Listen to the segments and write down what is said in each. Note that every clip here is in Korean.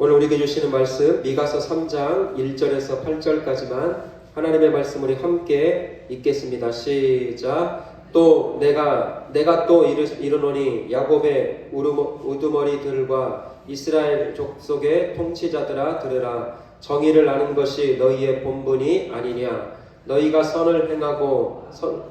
오늘 우리에게 주시는 말씀 미가서 3장 1절에서 8절까지만 하나님의 말씀 우리 함께 읽겠습니다. 시작. 또 내가 내가 또 이르, 이르노니 야곱의 우두머리들과 이스라엘 족속의 통치자들아 들으라 정의를 아는 것이 너희의 본분이 아니냐 너희가 선을 행하고 선,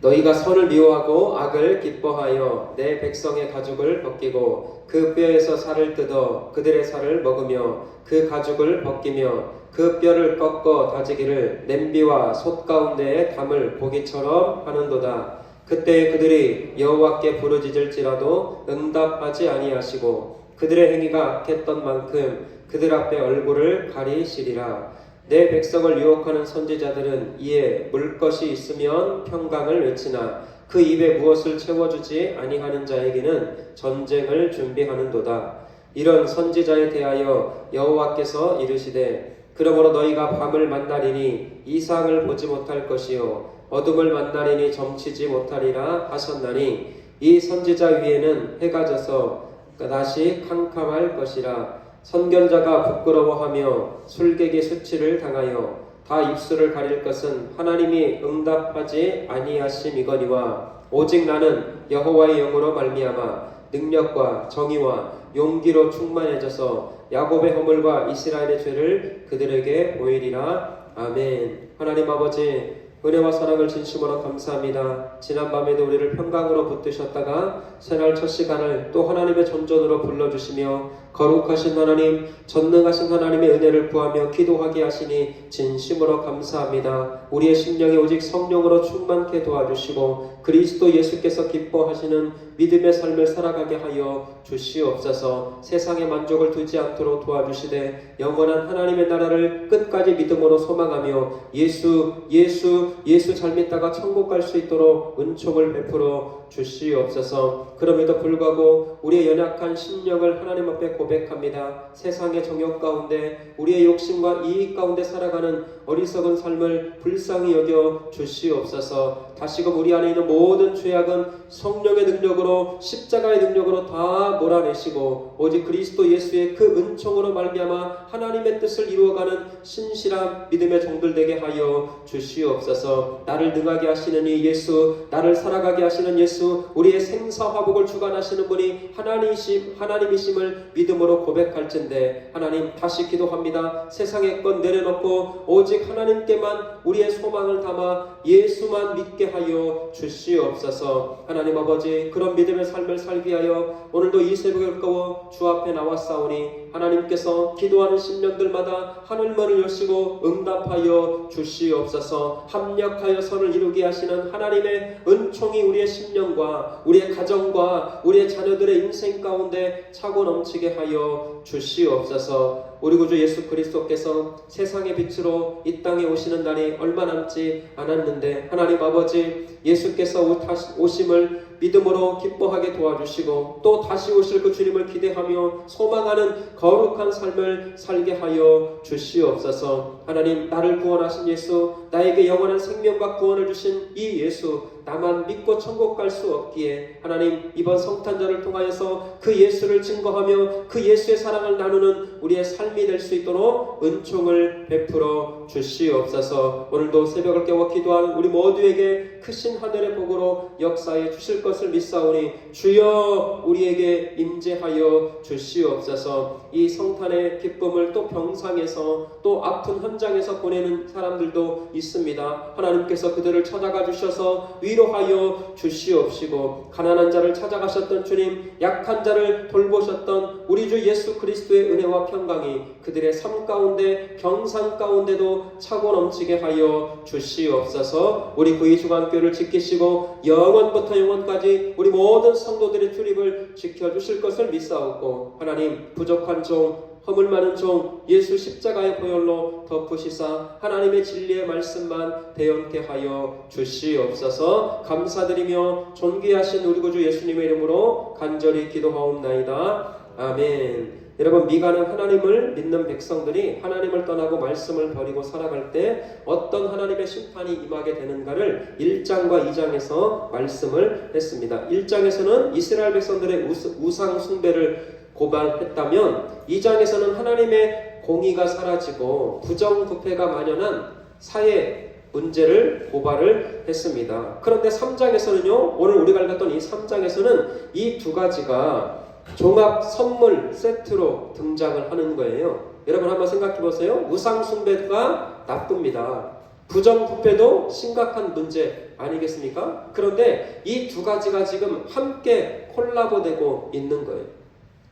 너희가 선을 미워하고 악을 기뻐하여 내 백성의 가죽을 벗기고 그 뼈에서 살을 뜯어 그들의 살을 먹으며 그 가죽을 벗기며 그 뼈를 꺾어 다지기를 냄비와 솥 가운데에 담을 고기처럼 하는도다. 그때 그들이 여호와께 부르짖을지라도 응답하지 아니하시고 그들의 행위가 악했던 만큼 그들 앞에 얼굴을 가리시리라. 내 백성을 유혹하는 선지자들은 이에 물 것이 있으면 평강을 외치나 그 입에 무엇을 채워주지 아니하는 자에게는 전쟁을 준비하는도다. 이런 선지자에 대하여 여호와께서 이르시되 그러므로 너희가 밤을 만나리니 이상을 보지 못할 것이요 어둠을 만나리니 점치지 못하리라 하셨나니 이 선지자 위에는 해가 져서 다시 캄캄할 것이라 선견자가 부끄러워하며 술객의 수치를 당하여 다 입술을 가릴 것은 하나님이 응답하지 아니하심이거니와 오직 나는 여호와의 영으로 말미암아 능력과 정의와 용기로 충만해져서 야곱의 허물과 이스라엘의 죄를 그들에게 보이리라 아멘 하나님 아버지 은혜와 사랑을 진심으로 감사합니다. 지난밤에도 우리를 평강으로 붙드셨다가 새날 첫 시간을 또 하나님의 전전으로 불러주시며 거룩하신 하나님, 전능하신 하나님의 은혜를 구하며 기도하게 하시니 진심으로 감사합니다. 우리의 심령이 오직 성령으로 충만케 도와주시고 그리스도 예수께서 기뻐하시는 믿음의 삶을 살아가게 하여 주시옵소서 세상의 만족을 두지 않도록 도와주시되 영원한 하나님의 나라를 끝까지 믿음으로 소망하며 예수, 예수, 예수 잘 믿다가 천국 갈 수 있도록 은총을 베풀어 주시옵소서 그럼에도 불구하고 우리의 연약한 심령을 하나님 앞에 고백합니다. 세상의 정욕 가운데 우리의 욕심과 이익 가운데 살아가는 어리석은 삶을 불쌍히 여겨 주시옵소서. 다시금 우리 안에 있는 모든 죄악은 성령의 능력으로 십자가의 능력으로 다 몰아내시고 오직 그리스도 예수의 그 은총으로 말미암아 하나님의 뜻을 이루어가는 신실한 믿음의 종들 되게 하여 주시옵소서. 나를 능하게 하시는 이 예수 나를 살아가게 하시는 예수 우리의 생사화복을 주관하시는 분이 하나님이심, 하나님이심을 믿음으로 고백할진데 하나님 다시 기도합니다. 세상의 것 내려놓고 오직 하나님께만 우리의 소망을 담아 예수만 믿게 하여 주시옵소서. 하나님 아버지 그런 믿음의 삶을 살게 하여 오늘도 이 새벽을 꺼워 주 앞에 나왔사오니 하나님께서 기도하는 심령들마다 하늘문을 여시고 응답하여 주시옵소서. 합력하여 선을 이루게 하시는 하나님의 은총이 우리의 심령과 우리의 가정과 우리의 자녀들의 인생 가운데 차고 넘치게 하여 주시옵소서. 우리 구주 예수 그리스도께서 세상의 빛으로 이 땅에 오시는 날이 얼마 남지 않았는데 하나님 아버지 예수께서 오심을 믿음으로 기뻐하게 도와주시고 또 다시 오실 그 주님을 기대하며 소망하는 거룩한 삶을 살게 하여 주시옵소서. 하나님 나를 구원하신 예수 나에게 영원한 생명과 구원을 주신 이 예수 나만 믿고 천국 갈 수 없기에 하나님 이번 성탄절을 통하여서 그 예수를 증거하며 그 예수의 사랑을 나누는 우리의 삶이 될 수 있도록 은총을 베풀어 주시옵소서. 오늘도 새벽을 깨워 기도하는 우리 모두에게 크신 하늘의 복으로 역사해 주실 것을 믿사오니 주여 우리에게 임재하여 주시옵소서. 이 성탄의 기쁨을 또 병상에서 또 아픈 현장에서 보내는 사람들도 있습니다. 하나님께서 그들을 찾아가 주셔서 위 로하여 주시옵시고 가난한 자를 찾아가셨던 주님 약한 자를 돌보셨던 우리 주 예수 그리스도의 은혜와 평강이 그들의 삶 가운데 경상 가운데도 차고 넘치게 하여 주시옵소서. 우리 구이 주간교를 지키시고 영원부터 영원까지 우리 모든 성도들의 출입을 지켜주실 것을 믿사옵고 하나님 부족한 종 허물 많은 종 예수 십자가의 보혈로 덮으시사 하나님의 진리의 말씀만 대언케 하여 주시옵소서. 감사드리며 존귀하신 우리 구주 예수님의 이름으로 간절히 기도하옵나이다. 아멘. 여러분 미가는 하나님을 믿는 백성들이 하나님을 떠나고 말씀을 버리고 살아갈 때 어떤 하나님의 심판이 임하게 되는가를 1장과 2장에서 말씀을 했습니다. 1장에서는 이스라엘 백성들의 우상 숭배를 고발했다면 2장에서는 하나님의 공의가 사라지고 부정부패가 만연한 사회 문제를 고발을 했습니다. 그런데 3장에서는요, 오늘 우리가 읽었던 이 3장에서는 이 두 가지가 종합 선물 세트로 등장을 하는 거예요. 여러분 한번 생각해 보세요. 우상 숭배가 나쁩니다. 부정 부패도 심각한 문제 아니겠습니까? 그런데 이 두 가지가 지금 함께 콜라보되고 있는 거예요.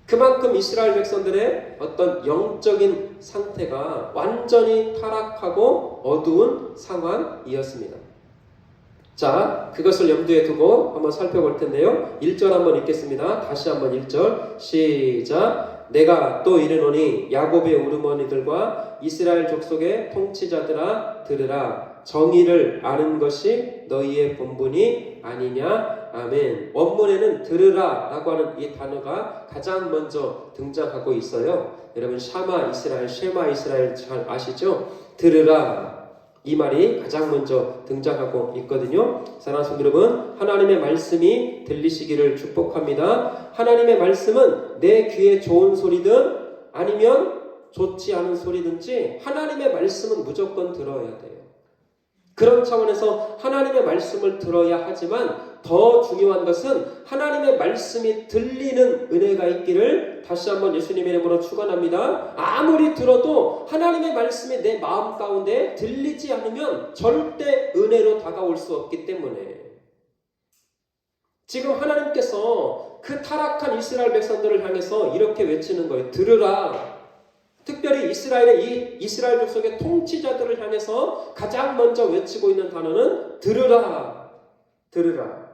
그만큼 이스라엘 백성들의 어떤 영적인 상태가 완전히 타락하고 어두운 상황이었습니다. 자, 그것을 염두에 두고 한번 살펴볼 텐데요. 1절 한번 읽겠습니다. 다시 한번 1절. 시작. 내가 또 이르노니 야곱의 우르머니들과 이스라엘 족속의 통치자들아 들으라. 정의를 아는 것이 너희의 본분이 아니냐. 아멘. 원문에는 들으라 라고 하는 이 단어가 가장 먼저 등장하고 있어요. 여러분, 샤마 이스라엘, 쉐마 이스라엘 잘 아시죠? 들으라. 이 말이 가장 먼저 등장하고 있거든요. 사랑하는 여러분, 하나님의 말씀이 들리시기를 축복합니다. 하나님의 말씀은 내 귀에 좋은 소리든 아니면 좋지 않은 소리든지 하나님의 말씀은 무조건 들어야 돼요. 그런 차원에서 하나님의 말씀을 들어야 하지만 더 중요한 것은 하나님의 말씀이 들리는 은혜가 있기를 다시 한번 예수님의 이름으로 축원합니다. 아무리 들어도 하나님의 말씀이 내 마음 가운데 들리지 않으면 절대 은혜로 다가올 수 없기 때문에 지금 하나님께서 그 타락한 이스라엘 백성들을 향해서 이렇게 외치는 거예요. 들으라. 특별히 이스라엘의 이 이스라엘 족속의 통치자들을 향해서 가장 먼저 외치고 있는 단어는 들으라. 들으라.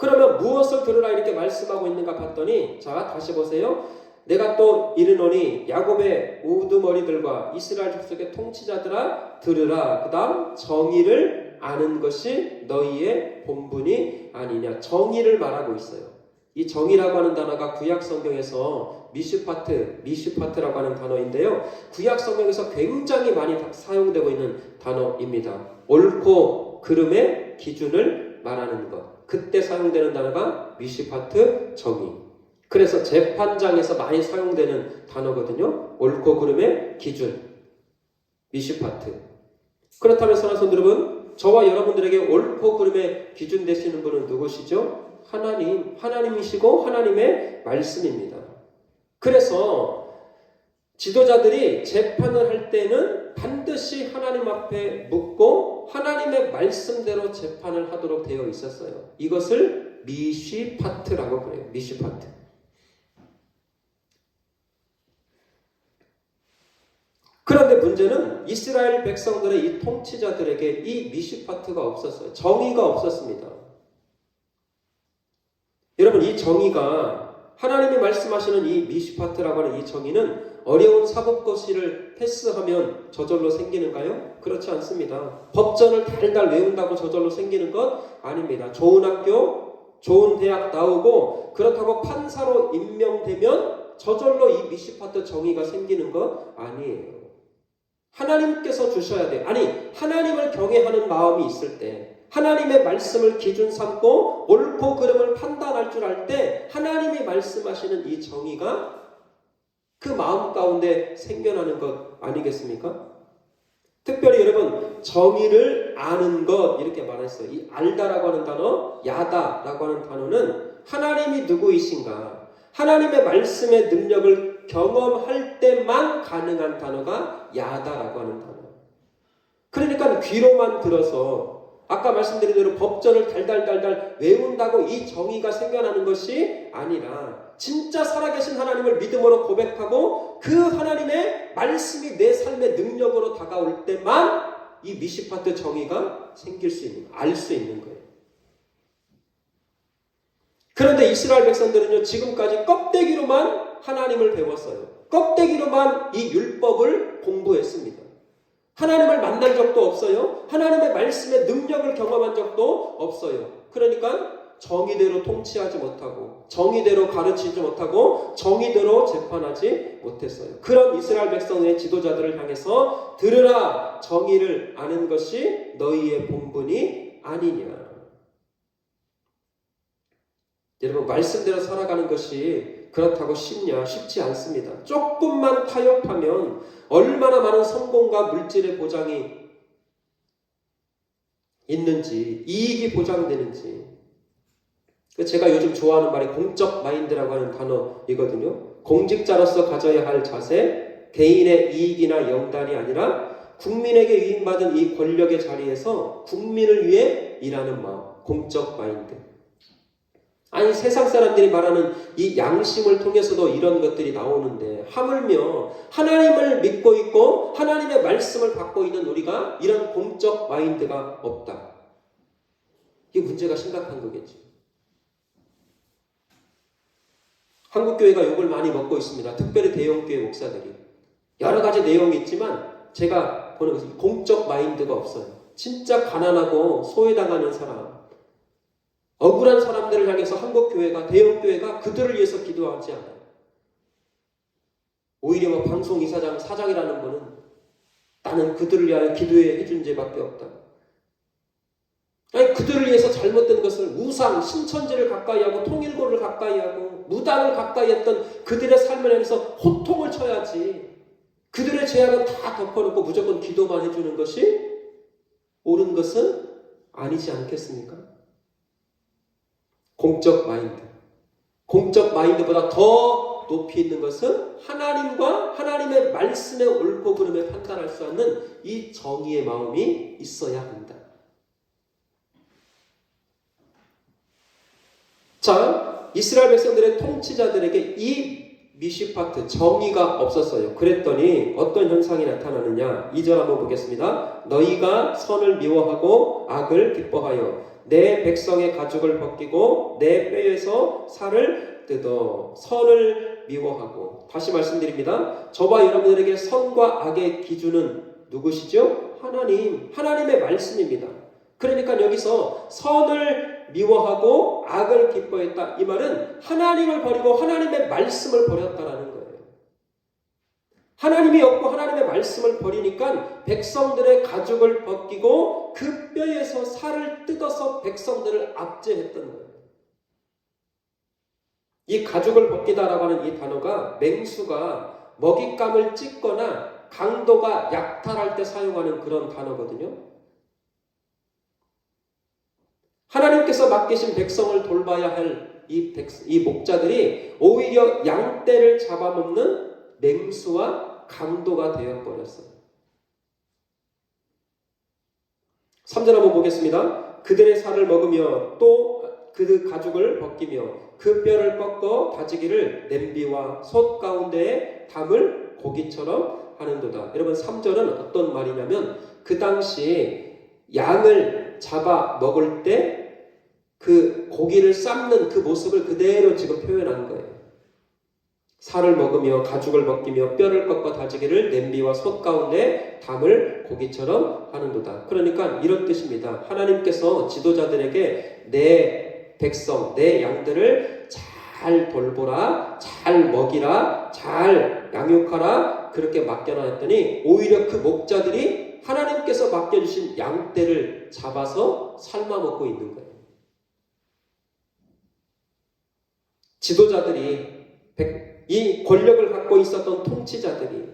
그러면 무엇을 들으라 이렇게 말씀하고 있는가 봤더니 자 다시 보세요. 내가 또 이르노니 야곱의 우두머리들과 이스라엘 족속의 통치자들아 들으라. 그다음 정의를 아는 것이 너희의 본분이 아니냐. 정의를 말하고 있어요. 이 정의라고 하는 단어가 구약 성경에서 미슈파트, 미슈파트라고 하는 단어인데요. 구약 성경에서 굉장히 많이 사용되고 있는 단어입니다. 옳고 그름의 기준을 말하는 것. 그때 사용되는 단어가 미슈파트 정의. 그래서 재판장에서 많이 사용되는 단어거든요. 옳고 그름의 기준. 미슈파트. 그렇다면 선하선 여러분, 저와 여러분들에게 옳고 그름의 기준 되시는 분은 누구시죠? 하나님, 하나님이시고 하나님의 말씀입니다. 그래서 지도자들이 재판을 할 때는 반드시 하나님 앞에 묻고 하나님의 말씀대로 재판을 하도록 되어 있었어요. 이것을 미쉬파트라고 그래요. 미쉬파트. 그런데 문제는 이스라엘 백성들의 이 통치자들에게 이 미쉬파트가 없었어요. 정의가 없었습니다. 여러분 이 정의가 하나님이 말씀하시는 이 미시파트라고 하는 이 정의는 어려운 사법고시를 패스하면 저절로 생기는가요? 그렇지 않습니다. 법전을 달달 외운다고 저절로 생기는 것 아닙니다. 좋은 학교, 좋은 대학 나오고 그렇다고 판사로 임명되면 저절로 이 미시파트 정의가 생기는 것 아니에요. 하나님께서 주셔야 돼요. 아니, 하나님을 경외하는 마음이 있을 때, 하나님의 말씀을 기준 삼고 옳고 그름을 판단할 줄 알 때 하나님이 말씀하시는 이 정의가 그 마음 가운데 생겨나는 것 아니겠습니까? 특별히 여러분 정의를 아는 것 이렇게 말했어요. 이 알다라고 하는 단어, 야다라고 하는 단어는 하나님이 누구이신가, 하나님의 말씀의 능력을 경험할 때만 가능한 단어가 야다라고 하는 단어. 그러니까 귀로만 들어서 아까 말씀드린 대로 법전을 달달달달 외운다고 이 정의가 생겨나는 것이 아니라 진짜 살아계신 하나님을 믿음으로 고백하고 그 하나님의 말씀이 내 삶의 능력으로 다가올 때만 이 미시파트 정의가 생길 수 있는, 알 수 있는 거예요. 그런데 이스라엘 백성들은요, 지금까지 껍데기로만 하나님을 배웠어요. 껍데기로만 이 율법을 공부했습니다. 하나님을 만난 적도 없어요. 하나님의 말씀의 능력을 경험한 적도 없어요. 그러니까 정의대로 통치하지 못하고 정의대로 가르치지 못하고 정의대로 재판하지 못했어요. 그런 이스라엘 백성의 지도자들을 향해서 들으라 정의를 아는 것이 너희의 본분이 아니냐. 여러분 말씀대로 살아가는 것이 그렇다고 쉽냐? 쉽지 않습니다. 조금만 타협하면 얼마나 많은 성공과 물질의 보장이 있는지 이익이 보장되는지 그 제가 요즘 좋아하는 말이 공적 마인드라고 하는 단어이거든요. 공직자로서 가져야 할 자세, 개인의 이익이나 영단이 아니라 국민에게 위임받은 이 권력의 자리에서 국민을 위해 일하는 마음, 공적 마인드. 아니 세상 사람들이 말하는 이 양심을 통해서도 이런 것들이 나오는데 하물며 하나님을 믿고 있고 하나님의 말씀을 받고 있는 우리가 이런 공적 마인드가 없다. 이게 문제가 심각한 거겠죠. 한국 교회가 욕을 많이 먹고 있습니다. 특별히 대형 교회 목사들이 여러 가지 내용이 있지만 제가 보는 것은 공적 마인드가 없어요. 진짜 가난하고 소외당하는 사람, 억울한 사람들을 향해서 한국 교회가 대형 교회가 그들을 위해서 기도하지 않아요. 오히려 뭐 방송 이사장 사장이라는 분은 나는 그들을 위하여 기도해 준 죄밖에 없다. 아니 그들을 위해서 잘못된 것을 우상, 신천지를 가까이 하고 통일고를 가까이 하고 무당을 가까이 했던 그들의 삶을 향해서 호통을 쳐야지. 그들의 죄악은 다 덮어놓고 무조건 기도만 해주는 것이 옳은 것은 아니지 않겠습니까? 공적 마인드. 공적 마인드보다 더 높이 있는 것은 하나님과 하나님의 말씀의 옳고 그름에 판단할 수 없는 이 정의의 마음이 있어야 한다. 자, 이스라엘 백성들의 통치자들에게 이 미시파트 정의가 없었어요. 그랬더니 어떤 현상이 나타나느냐? 2절 한번 보겠습니다. 너희가 선을 미워하고 악을 기뻐하여 내 백성의 가죽을 벗기고 내 뼈에서 살을 뜯어 선을 미워하고 다시 말씀드립니다. 저와 여러분들에게 선과 악의 기준은 누구시죠? 하나님, 하나님의 말씀입니다. 그러니까 여기서 선을 미워하고 악을 기뻐했다. 이 말은 하나님을 버리고 하나님의 말씀을 버렸다라는. 하나님이 없고 하나님의 말씀을 버리니까 백성들의 가죽을 벗기고 그 뼈에서 살을 뜯어서 백성들을 압제했던 거예요. 이 가죽을 벗기다라고 하는 이 단어가 맹수가 먹잇감을 찢거나 강도가 약탈할 때 사용하는 그런 단어거든요. 하나님께서 맡기신 백성을 돌봐야 할이이 목자들이 오히려 양떼를 잡아먹는 맹수와 강도가 되어버렸어요. 3절 한번 보겠습니다. 그들의 살을 먹으며 또 그 가죽을 벗기며 그 뼈를 꺾어 다지기를 냄비와 솥 가운데에 담을 고기처럼 하는도다. 여러분 3절은 어떤 말이냐면 그 당시 양을 잡아 먹을 때 그 고기를 삶는 그 모습을 그대로 지금 표현한 거예요. 살을 먹으며 가죽을 벗기며 뼈를 꺾어 다지기를 냄비와 솥 가운데 담을 고기처럼 하는도다. 그러니까 이런 뜻입니다. 하나님께서 지도자들에게 내 백성, 내 양들을 잘 돌보라, 잘 먹이라, 잘 양육하라 그렇게 맡겨놨더니 오히려 그 목자들이 하나님께서 맡겨주신 양떼를 잡아서 삶아 먹고 있는 거예요. 지도자들이 이 권력을 갖고 있었던 통치자들이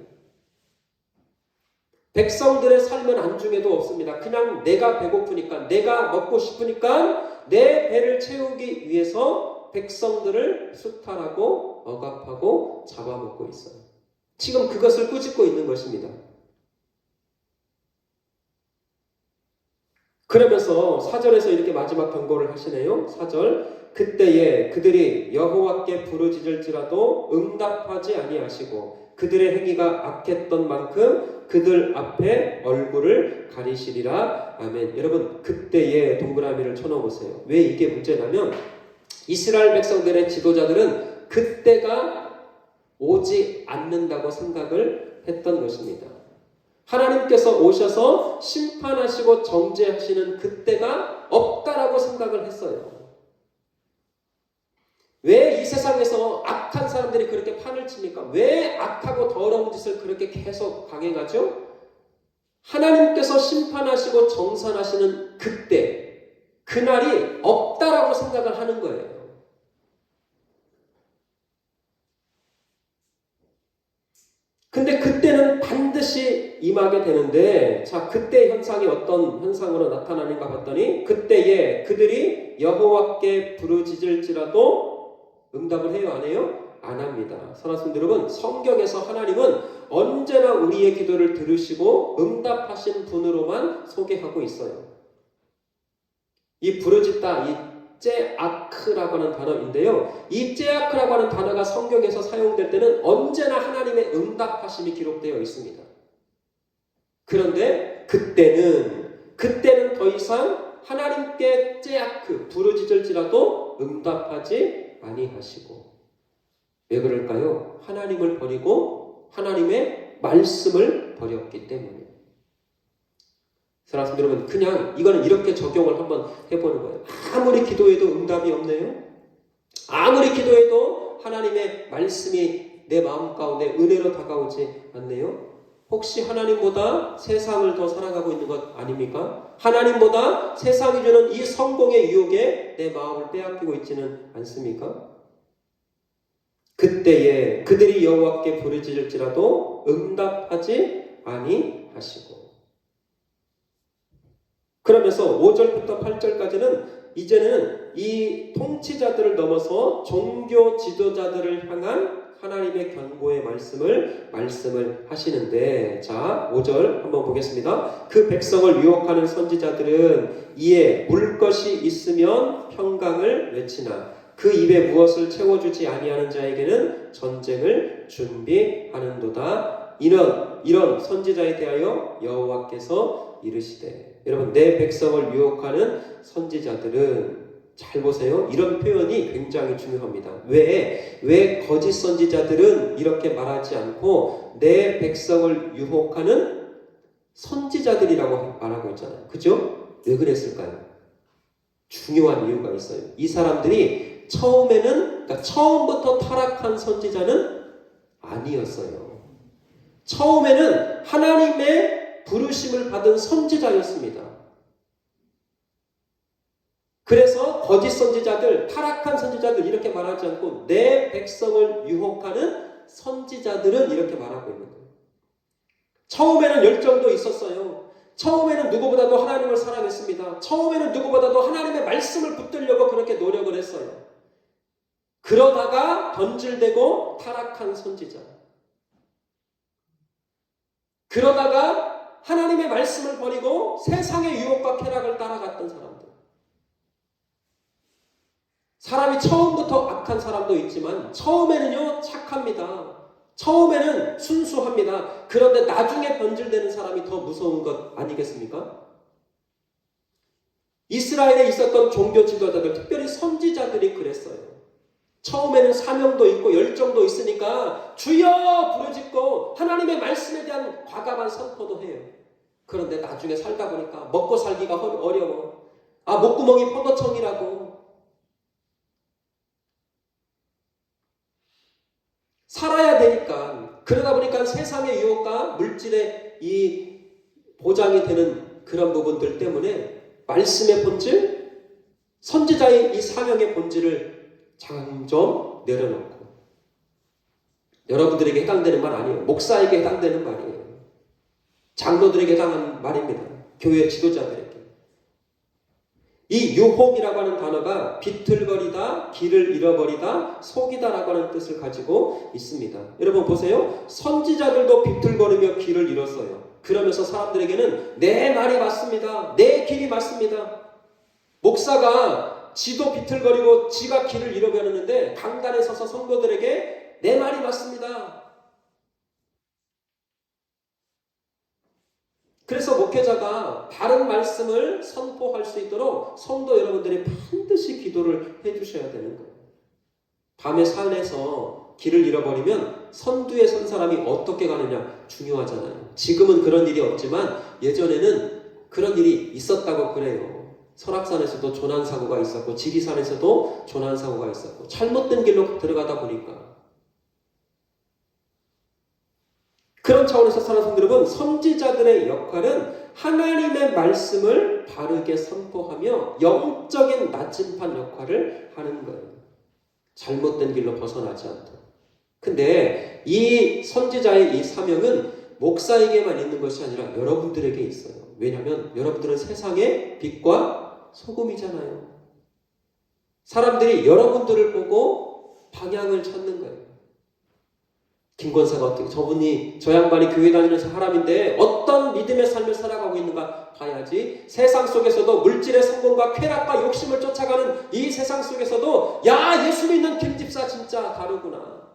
백성들의 삶은 안중에도 없습니다. 그냥 내가 배고프니까, 내가 먹고 싶으니까 내 배를 채우기 위해서 백성들을 수탈하고 억압하고 잡아먹고 있어요. 지금 그것을 꾸짖고 있는 것입니다. 그러면서 사절에서 이렇게 마지막 경고를 하시네요. 사절 그때에 그들이 여호와께 부르짖을지라도 응답하지 아니하시고 그들의 행위가 악했던 만큼 그들 앞에 얼굴을 가리시리라. 아멘. 여러분 그때에 동그라미를 쳐놓으세요. 왜 이게 문제냐면 이스라엘 백성들의 지도자들은 그때가 오지 않는다고 생각을 했던 것입니다. 하나님께서 오셔서 심판하시고 정죄하시는 그때가 없다라고 생각을 했어요. 왜 이 세상에서 악한 사람들이 그렇게 판을 칩니까? 왜 악하고 더러운 짓을 그렇게 계속 강행하죠? 하나님께서 심판하시고 정산하시는 그때, 그날이 없다라고 생각을 하는 거예요. 근데 그때는 반드시 임하게 되는데, 자, 그때 현상이 어떤 현상으로 나타나는가 봤더니, 그때에 그들이 여호와께 부르짖을지라도 응답을 해요, 안 해요? 안 합니다. 사랑하는 여러분, 성경에서 하나님은 언제나 우리의 기도를 들으시고 응답하신 분으로만 소개하고 있어요. 이 부르짖다, 이 째아크라고 하는 단어인데요. 이 째아크라고 하는 단어가 성경에서 사용될 때는 언제나 하나님의 응답하심이 기록되어 있습니다. 그런데 그때는 그때는 더 이상 하나님께 째아크 부르짖을지라도 응답하지 아니하시고 왜 그럴까요? 하나님을 버리고 하나님의 말씀을 버렸기 때문에. 사랑하는 여러분, 그냥 이거는 이렇게 적용을 한번 해보는 거예요. 아무리 기도해도 응답이 없네요. 아무리 기도해도 하나님의 말씀이 내 마음 가운데 은혜로 다가오지 않네요. 혹시 하나님보다 세상을 더 사랑하고 있는 것 아닙니까? 하나님보다 세상이 주는 이 성공의 유혹에 내 마음을 빼앗기고 있지는 않습니까? 그때에 그들이 여호와께 부르짖을지라도 응답하지 아니하시고 그러면서 5절부터 8절까지는 이제는 이 통치자들을 넘어서 종교 지도자들을 향한 하나님의 경고의 말씀을 말씀을 하시는데 자 5절 한번 보겠습니다. 그 백성을 유혹하는 선지자들은 이에 물 것이 있으면 평강을 외치나 그 입에 무엇을 채워주지 아니하는 자에게는 전쟁을 준비하는도다. 이런 이런 선지자에 대하여 여호와께서 이르시되 여러분 내 백성을 유혹하는 선지자들은 잘 보세요. 이런 표현이 굉장히 중요합니다. 왜? 왜 거짓 선지자들은 이렇게 말하지 않고 내 백성을 유혹하는 선지자들이라고 말하고 있잖아요. 그죠? 왜 그랬을까요? 중요한 이유가 있어요. 이 사람들이 처음에는, 그러니까 처음부터 타락한 선지자는 아니었어요. 처음에는 하나님의 부르심을 받은 선지자였습니다. 그래서 거짓 선지자들, 타락한 선지자들 이렇게 말하지 않고 내 백성을 유혹하는 선지자들은 이렇게 말하고 있는 거예요. 처음에는 열정도 있었어요. 처음에는 누구보다도 하나님을 사랑했습니다. 처음에는 누구보다도 하나님의 말씀을 붙들려고 그렇게 노력을 했어요. 그러다가 변질되고 타락한 선지자. 그러다가 하나님의 말씀을 버리고 세상의 유혹과 쾌락을 따라갔던 사람들. 사람이 처음부터 악한 사람도 있지만 처음에는요 착합니다. 처음에는 순수합니다. 그런데 나중에 변질되는 사람이 더 무서운 것 아니겠습니까? 이스라엘에 있었던 종교 지도자들, 특별히 선지자들이 그랬어요. 처음에는 사명도 있고 열정도 있으니까 주여 부르짖고 하나님의 말씀에 대한 과감한 선포도 해요. 그런데 나중에 살다 보니까 먹고 살기가 어려워. 아, 목구멍이 포도청이라고. 살아야 되니까. 그러다 보니까 세상의 유혹과 물질의 이 보장이 되는 그런 부분들 때문에 말씀의 본질, 선지자의 이 사명의 본질을 점점 내려놓고 여러분들에게 해당되는 말 아니에요. 목사에게 해당되는 말이에요. 장로들에게 해당하는 말입니다. 교회 지도자들에게. 이 유혹이라고 하는 단어가 비틀거리다, 길을 잃어버리다, 속이다라고 하는 뜻을 가지고 있습니다. 여러분 보세요. 선지자들도 비틀거리며 길을 잃었어요. 그러면서 사람들에게는 내 말이 맞습니다. 내 길이 맞습니다. 목사가 지도 비틀거리고 지가 길을 잃어버렸는데 강단에 서서 성도들에게 내 말이 맞습니다. 그래서 목회자가 바른 말씀을 선포할 수 있도록 성도 여러분들이 반드시 기도를 해주셔야 되는 거예요. 밤에 산에서 길을 잃어버리면 선두에 선 사람이 어떻게 가느냐 중요하잖아요. 지금은 그런 일이 없지만 예전에는 그런 일이 있었다고 그래요. 설악산에서도 조난 사고가 있었고 지리산에서도 조난 사고가 있었고 잘못된 길로 들어가다 보니까 그런 차원에서 성도 여러분 선지자들의 역할은 하나님의 말씀을 바르게 선포하며 영적인 나침반 역할을 하는 거예요. 잘못된 길로 벗어나지 않도록. 근데 이 선지자의 이 사명은 목사에게만 있는 것이 아니라 여러분들에게 있어요. 왜냐하면 여러분들은 세상의 빛과 소금이잖아요. 사람들이 여러분들을 보고 방향을 찾는. 김권사가 어떻게 저분이 저 양반이 교회 다니면서 사람인데 어떤 믿음의 삶을 살아가고 있는가 봐야지. 세상 속에서도 물질의 성공과 쾌락과 욕심을 쫓아가는 이 세상 속에서도 야 예수 믿는 김집사 진짜 다르구나.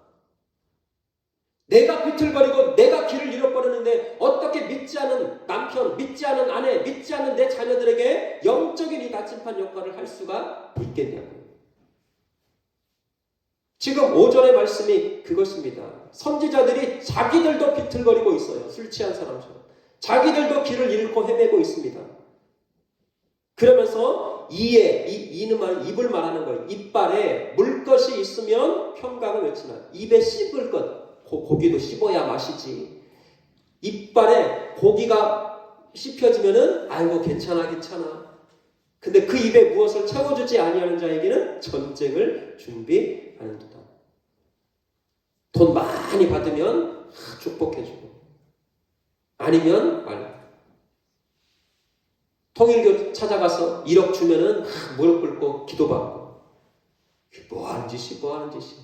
내가 비틀거리고 내가 길을 잃어버렸는데 어떻게 믿지 않은 남편 믿지 않은 아내 믿지 않은 내 자녀들에게 영적인 이 나침반 역할을 할 수가 있겠냐고요 지금 오전의 말씀이 그것입니다. 선지자들이 자기들도 비틀거리고 있어요. 술 취한 사람처럼. 자기들도 길을 잃고 헤매고 있습니다. 그러면서 이에 이 이는 말 입을 말하는 거예요. 이빨에 물 것이 있으면 평강을 외치나. 입에 씹을 것. 고, 고기도 씹어야 맛이지. 이빨에 고기가 씹혀지면은 아이고 괜찮아 괜찮아. 근데 그 입에 무엇을 채워주지 아니하는 자에게는 전쟁을 준비하는 듯다. 돈 많이 받으면 축복해주고 아니면 말. 통일교 찾아가서 1억 주면은 무릎 꿇고 기도받고 뭐 하는 짓이 뭐 하는 짓이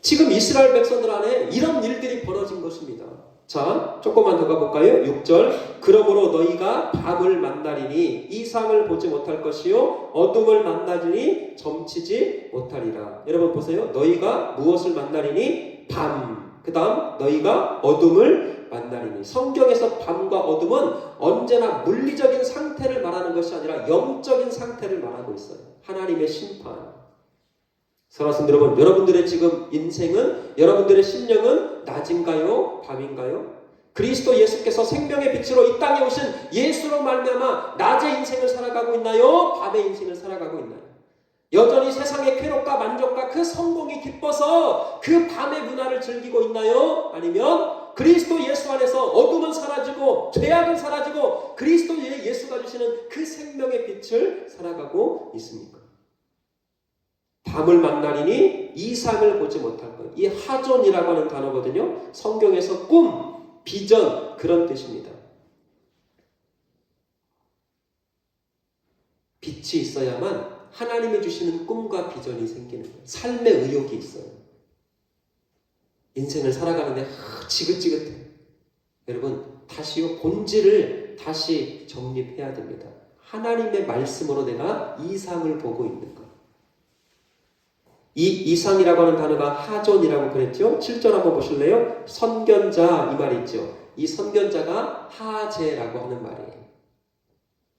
지금 이스라엘 백성들 안에 이런 일들이 벌어진 것입니다. 자, 조금만 더 가볼까요? 6절. 그러므로 너희가 밤을 만나리니 이상을 보지 못할 것이요. 어둠을 만나리니 점치지 못하리라. 여러분 보세요. 너희가 무엇을 만나리니? 밤. 그 다음, 너희가 어둠을 만나리니. 성경에서 밤과 어둠은 언제나 물리적인 상태를 말하는 것이 아니라 영적인 상태를 말하고 있어요. 하나님의 심판. 사랑하는 여러분, 여러분들의 지금 인생은, 여러분들의 심령은 낮인가요? 밤인가요? 그리스도 예수께서 생명의 빛으로 이 땅에 오신 예수로 말미암아 낮의 인생을 살아가고 있나요? 밤의 인생을 살아가고 있나요? 여전히 세상의 쾌락과 만족과 그 성공이 기뻐서 그 밤의 문화를 즐기고 있나요? 아니면 그리스도 예수 안에서 어둠은 사라지고 죄악은 사라지고 그리스도 예수가 주시는 그 생명의 빛을 살아가고 있습니까? 밤을 만나리니 이상을 보지 못할 것. 이 하존이라고 하는 단어거든요. 성경에서 꿈, 비전 그런 뜻입니다. 빛이 있어야만 하나님이 주시는 꿈과 비전이 생기는 거예요. 삶의 의욕이 있어요. 인생을 살아가는데 아, 지긋지긋해. 여러분 다시요 본질을 다시 정립해야 됩니다. 하나님의 말씀으로 내가 이상을 보고 있는 것. 이 이상이라고 하는 단어가 하존이라고 그랬죠. 7절 한번 보실래요? 선견자 이 말이 있죠. 이 선견자가 하제라고 하는 말이에요.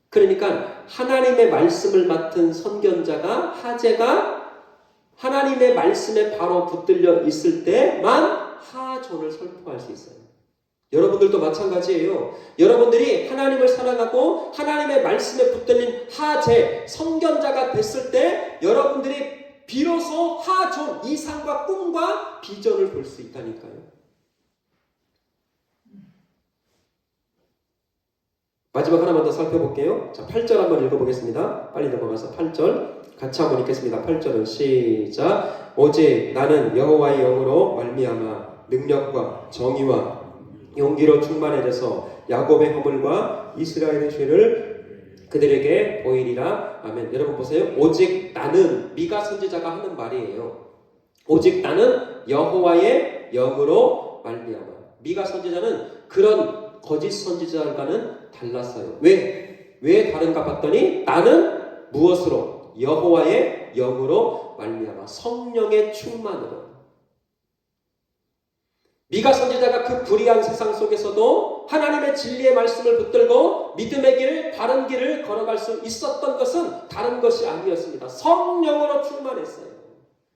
그러니까 하나님의 말씀을 맡은 선견자가 하제가 하나님의 말씀에 바로 붙들려 있을 때만 하존을 선포할 수 있어요. 여러분들도 마찬가지예요. 여러분들이 하나님을 사랑하고 하나님의 말씀에 붙들린 하제, 선견자가 됐을 때 여러분들이 비로소 하존, 이상과 꿈과 비전을 볼 수 있다니까요. 마지막 하나만 더 살펴볼게요. 자, 8절 한번 읽어보겠습니다. 빨리 넘어가서 8절 같이 한번 읽겠습니다. 8절은 시작. 오직 나는 여호와의 영으로 말미암아 능력과 정의와 용기로 충만해져서 야곱의 허물과 이스라엘의 죄를 그들에게 보이리라. 아멘. 여러분 보세요. 오직 나는 미가 선지자가 하는 말이에요. 오직 나는 여호와의 영으로 말미암아. 미가 선지자는 그런 거짓 선지자와는 달랐어요. 왜? 왜 다른가 봤더니 나는 무엇으로? 여호와의 영으로 말미암아 성령의 충만으로. 미가 선지자가 그 불의한 세상 속에서도 하나님의 진리의 말씀을 붙들고 믿음의 길, 바른 길을 걸어갈 수 있었던 것은 다른 것이 아니었습니다. 성령으로 충만했어요.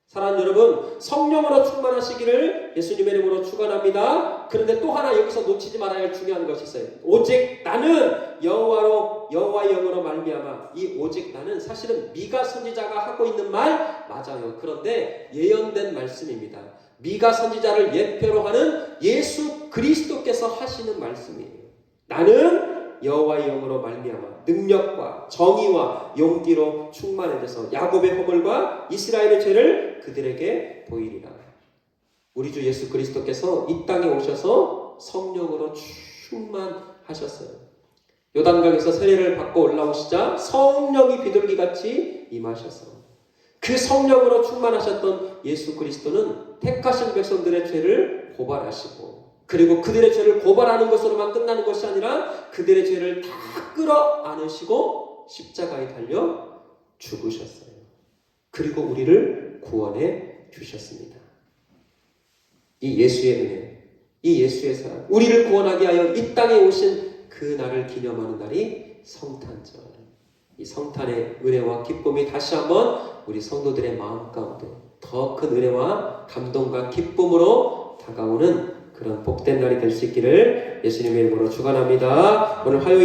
사랑하는 여러분, 성령으로 충만하시기를 예수님의 이름으로 축원합니다. 그런데 또 하나 여기서 놓치지 말아야 할 중요한 것이 있어요. 오직 나는 여호와로 여호와의 영으로 말미암아 이 오직 나는 사실은 미가 선지자가 하고 있는 말 맞아요. 그런데 예언된 말씀입니다. 미가 선지자를 예표로 하는 예수 그리스도께서 하시는 말씀이에요. 나는 여호와의 영으로 말미암아 능력과 정의와 용기로 충만해져서 야곱의 허물과 이스라엘의 죄를 그들에게 보이리라. 우리 주 예수 그리스도께서 이 땅에 오셔서 성령으로 충만하셨어요. 요단강에서 세례를 받고 올라오시자 성령이 비둘기 같이 임하셔서 그 성령으로 충만하셨던 예수 그리스도는 택하신 백성들의 죄를 고발하시고 그리고 그들의 죄를 고발하는 것으로만 끝나는 것이 아니라 그들의 죄를 다 끌어 안으시고 십자가에 달려 죽으셨어요. 그리고 우리를 구원해 주셨습니다. 이 예수의 은혜, 이 예수의 사랑, 우리를 구원하게 하여 이 땅에 오신 그 날을 기념하는 날이 성탄절. 이 성탄의 은혜와 기쁨이 다시 한번 우리 성도들의 마음 가운데 더 큰 은혜와 감동과 기쁨으로 다가오는 그런 복된 날이 될 수 있기를 예수님의 이름으로 축원합니다. 오늘 화요일